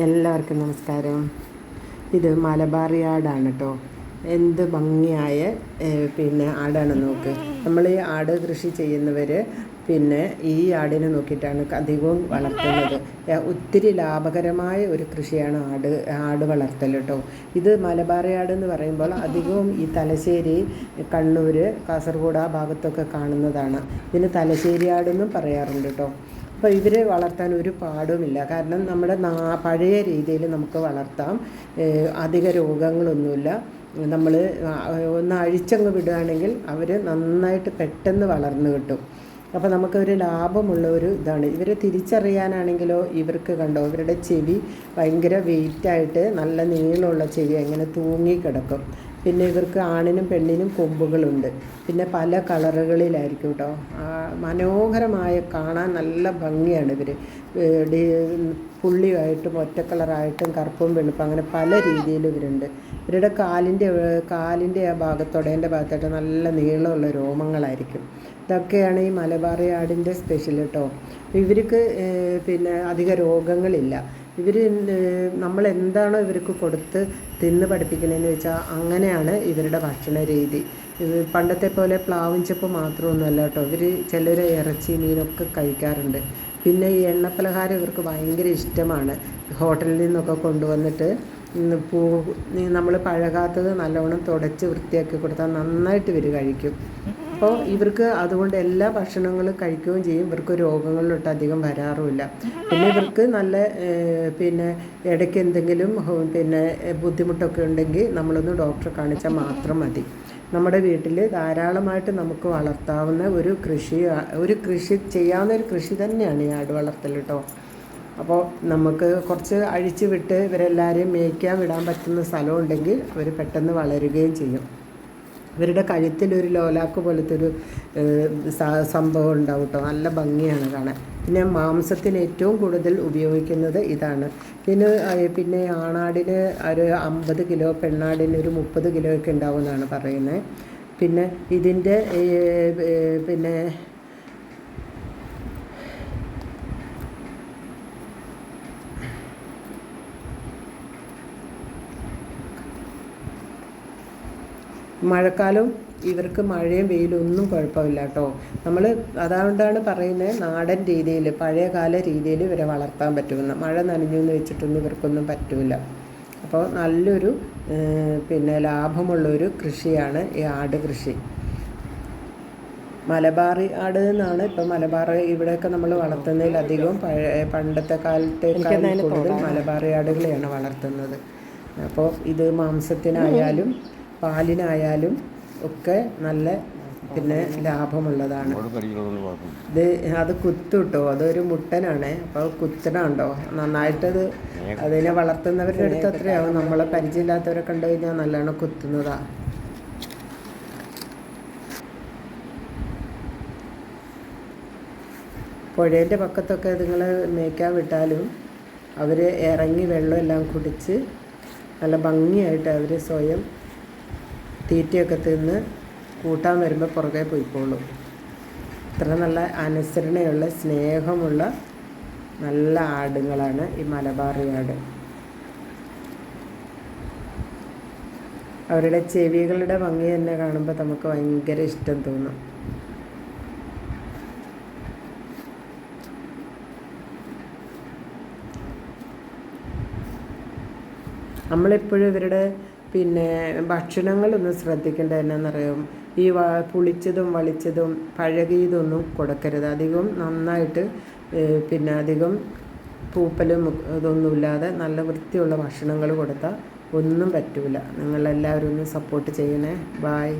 എല്ലാവർക്കും നമസ്കാരം. ഇത് മലബാറി ആടാണ് കേട്ടോ എന്ത് ഭംഗിയായ പിന്നെ ആടാണ് നോക്ക്. നമ്മൾ ഈ ആട് കൃഷി ചെയ്യുന്നവർ പിന്നെ ഈ ആടിനെ നോക്കിയിട്ടാണ് അധികവും വളർത്തുന്നത്. ഒത്തിരി ലാഭകരമായ ഒരു കൃഷിയാണ് ആട് ആട് വളർത്തൽ കേട്ടോ ഇത് മലബാറി ആട് എന്ന് പറയുമ്പോൾ അധികവും ഈ തലശ്ശേരി കണ്ണൂർ കാസർഗോഡ് ആ ഭാഗത്തൊക്കെ കാണുന്നതാണ്. ഇതിന് തലശ്ശേരി ആടെന്നും പറയാറുണ്ട് കേട്ടോ അപ്പോൾ ഇവരെ വളർത്താൻ ഒരു പാടുമില്ല. കാരണം നമ്മുടെ നാ പഴയ രീതിയിൽ നമുക്ക് വളർത്താം. അധിക രോഗങ്ങളൊന്നുമില്ല. നമ്മൾ ഒന്ന് അഴിച്ചങ്ങ് വിടുകയാണെങ്കിൽ അവർ നന്നായിട്ട് പെട്ടെന്ന് വളർന്നു കിട്ടും. അപ്പോൾ നമുക്കൊരു ലാഭമുള്ള ഒരു ഇതാണ്. ഇവരെ തിരിച്ചറിയാനാണെങ്കിലോ ഇവർക്ക് കണ്ടോ? ഇവരുടെ ചെവി ഭയങ്കര വെയിറ്റായിട്ട് നല്ല നീളമുള്ള ചെവി അങ്ങനെ തൂങ്ങിക്കിടക്കും. പിന്നെ ഇവർക്ക് ആണിനും പെണ്ണിനും കൊമ്പുകളുണ്ട്. പിന്നെ പല കളറുകളിലായിരിക്കും കേട്ടോ. മനോഹരമായ കാണാൻ നല്ല ഭംഗിയാണ് ഇവർ പുള്ളിയായിട്ടും ഒറ്റ കളറായിട്ടും കറുപ്പും വെളുപ്പും അങ്ങനെ പല രീതിയിലും ഇവരുണ്ട്. ഇവരുടെ കാലിന്റെ കാലിന്റെ ആ ഭാഗത്തൊടേന്റെ ഭാഗത്തായിട്ട് നല്ല നീളമുള്ള രോമങ്ങളായിരിക്കും. ഇതൊക്കെയാണ് ഈ മലബാറി ആടിന്റെ സ്പെഷ്യൽ കേട്ടോ. ഇവർക്ക് പിന്നെ അധിക രോഗങ്ങളില്ല. ഇവർ നമ്മൾ എന്താണോ ഇവർക്ക് കൊടുത്ത് തിന്ന് പഠിപ്പിക്കുന്നതെന്ന് വെച്ചാൽ അങ്ങനെയാണ് ഇവരുടെ ഭക്ഷണ രീതി. പണ്ടത്തെ പോലെ പ്ലാവും ചെപ്പ് മാത്രമൊന്നുമല്ല കേട്ടോ. ഇവർ ചിലർ ഇറച്ചി മീനൊക്കെ കഴിക്കാറുണ്ട്. പിന്നെ ഈ എണ്ണപ്പലഹാരം ഇവർക്ക് ഭയങ്കര ഇഷ്ടമാണ്. ഹോട്ടലിൽ നിന്നൊക്കെ കൊണ്ടുവന്നിട്ട് പൂ നമ്മൾ പഴകാത്തത് നല്ലവണ്ണം തുടച്ച് വൃത്തിയാക്കി കൊടുത്താൽ നന്നായിട്ട് ഇവർ കഴിക്കും. അപ്പോൾ ഇവർക്ക് അതുകൊണ്ട് എല്ലാ ഭക്ഷണങ്ങളും കഴിക്കുകയും ചെയ്യും. ഇവർക്ക് രോഗങ്ങളിലോട്ട് അധികം വരാറുമില്ല. പിന്നെ ഇവർക്ക് നല്ല പിന്നെ ഇടയ്ക്ക് എന്തെങ്കിലും പിന്നെ ബുദ്ധിമുട്ടൊക്കെ ഉണ്ടെങ്കിൽ നമ്മളൊന്ന് ഡോക്ടറെ കാണിച്ചാൽ മാത്രം മതി. നമ്മുടെ വീട്ടിൽ ധാരാളമായിട്ട് നമുക്ക് വളർത്താവുന്ന ഒരു കൃഷി ഒരു കൃഷി ചെയ്യാവുന്ന ഒരു കൃഷി തന്നെയാണ് ഈ ആട് വളർത്തൽ കേട്ടോ. അപ്പോൾ നമുക്ക് കുറച്ച് അഴിച്ച് വിട്ട് ഇവരെല്ലാവരെയും മേയ്ക്കാൻ വിടാൻ പറ്റുന്ന സ്ഥലമുണ്ടെങ്കിൽ അവർ പെട്ടെന്ന് വളരുകയും ചെയ്യും. ഇവരുടെ കഴുത്തിലൊരു ലോലാക്ക് പോലത്തെ ഒരു സംഭവം ഉണ്ടാവും കേട്ടോ നല്ല ഭംഗിയാണ് കാണാൻ. പിന്നെ മാംസത്തിന് ഏറ്റവും കൂടുതൽ ഉപയോഗിക്കുന്നത് ഇതാണ്. പിന്നെ പിന്നെ ആണാടിന് ഒരു അമ്പത് കിലോ പെണ്ണാടിന് ഒരു മുപ്പത് കിലോ ഒക്കെ ഉണ്ടാവുമെന്നാണ് പറയുന്നത്. പിന്നെ ഇതിന്റെ പിന്നെ മഴക്കാലം ഇവർക്ക് മഴയും വെയിലും ഒന്നും കുഴപ്പമില്ല കേട്ടോ നമ്മൾ അതുകൊണ്ടാണ് പറയുന്നത് നാടൻ രീതിയിൽ പഴയകാല രീതിയിൽ ഇവരെ വളർത്താൻ പറ്റുമെന്ന്. മഴ നനഞ്ഞു എന്ന് വെച്ചിട്ടൊന്നും ഇവർക്കൊന്നും പറ്റില്ല അപ്പോൾ നല്ലൊരു പിന്നെ ലാഭമുള്ളൊരു കൃഷിയാണ് ഈ ആട് കൃഷി. മലബാറി ആട് എന്നാണ് ഇപ്പം മലബാർ ഇവിടെയൊക്കെ നമ്മൾ വളർത്തുന്നതിലധികവും പഴയ പണ്ടത്തെ കാലത്തെ കൂടുതൽ മലബാറി ആടുകളെയാണ് വളർത്തുന്നത്. അപ്പോൾ ഇത് മാംസത്തിനായാലും പാലിനായാലും ഒക്കെ നല്ല പിന്നെ ലാഭമുള്ളതാണ്. ഇത് അത് കുത്തു കിട്ടോ അതൊരു മുട്ടനാണ്. അപ്പോൾ കുത്തനുണ്ടോ നന്നായിട്ടത് അതിനെ വളർത്തുന്നവരുടെ അടുത്ത് അത്രയാവും നമ്മളെ പരിചയമില്ലാത്തവരെ കണ്ടു കഴിഞ്ഞാൽ നല്ലോണം കുത്തുന്നതാ. പുഴേന്റെ പക്കത്തൊക്കെ നിങ്ങൾ മേയ്ക്കാൻ വിട്ടാലും അവർ ഇറങ്ങി വെള്ളം എല്ലാം കുടിച്ച് നല്ല ഭംഗിയായിട്ട് അവർ സ്വയം തീറ്റയൊക്കെ തിന്ന് കൂട്ടാൻ വരുമ്പോൾ പുറകെ പോയിക്കോളും. ഇത്ര നല്ല അനുസരണയുള്ള സ്നേഹമുള്ള നല്ല ആടുകളാണ് ഈ മലബാറി ആട്. അവരുടെ ചെവികളുടെ ഭംഗി തന്നെ കാണുമ്പോൾ നമുക്ക് ഭയങ്കര ഇഷ്ടം തോന്നും. നമ്മളെപ്പോഴും ഇവരുടെ പിന്നെ ഭക്ഷണങ്ങളൊന്ന് ശ്രദ്ധിക്കേണ്ടത് എന്നാണെന്നറിയാം ഈ വ പുളിച്ചതും വളിച്ചതും പഴകിയതൊന്നും കൊടുക്കരുത്. അധികം നന്നായിട്ട് പിന്നെ അധികം പൂപ്പലും ഇതൊന്നുമില്ലാതെ നല്ല വൃത്തിയുള്ള ഭക്ഷണങ്ങൾ കൊടുത്താൽ ഒന്നും പറ്റൂല. നിങ്ങളെല്ലാവരും ഒന്ന് സപ്പോർട്ട് ചെയ്യണേ. ബായ്